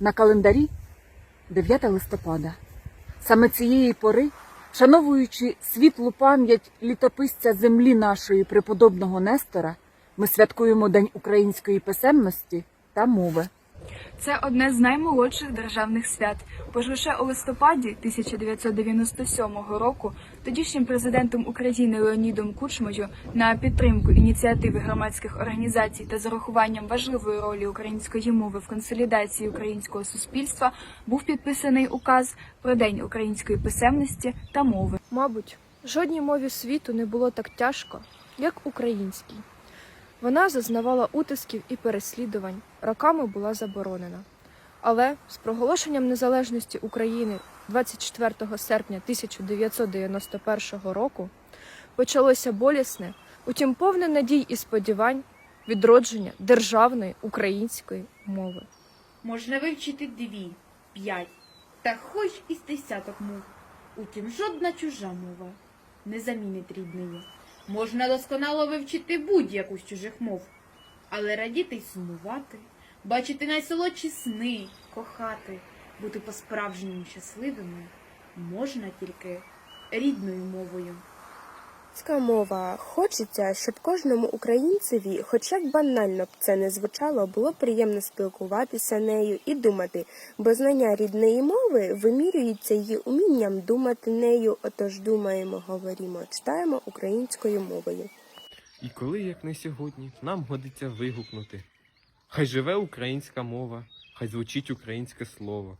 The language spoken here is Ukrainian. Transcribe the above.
На календарі 9 листопада. Саме цієї пори, шановуючи світлу пам'ять літописця землі нашої преподобного Нестора, ми святкуємо День української писемності та мови. Це одне з наймолодших державних свят, бо ж лише у листопаді 1997 року тодішнім президентом України Леонідом Кучмою на підтримку ініціативи громадських організацій та з урахуванням важливої ролі української мови в консолідації українського суспільства був підписаний указ про День української писемності та мови. Мабуть, жодній мові світу не було так тяжко, як українській. Вона зазнавала утисків і переслідувань, роками була заборонена. Але з проголошенням незалежності України 24 серпня 1991 року почалося болісне, утім повне надій і сподівань відродження державної української мови. Можна вивчити дві, п'ять, та хоч із десяток мов. Утім, жодна чужа мова не замінить рідної. Можна досконало вивчити будь-яку з чужих мов, але радіти й сумувати, бачити найсолодші сни, кохати, бути по-справжньому щасливими можна тільки рідною мовою. Українська мова хочеться, щоб кожному українцеві, хоч як банально б це не звучало, було приємно спілкуватися нею і думати, бо знання рідної мови вимірюється її умінням думати нею. Отож думаємо, говоримо, читаємо українською мовою. І коли, як не сьогодні, нам годиться вигукнути. Хай живе українська мова, хай звучить українське слово.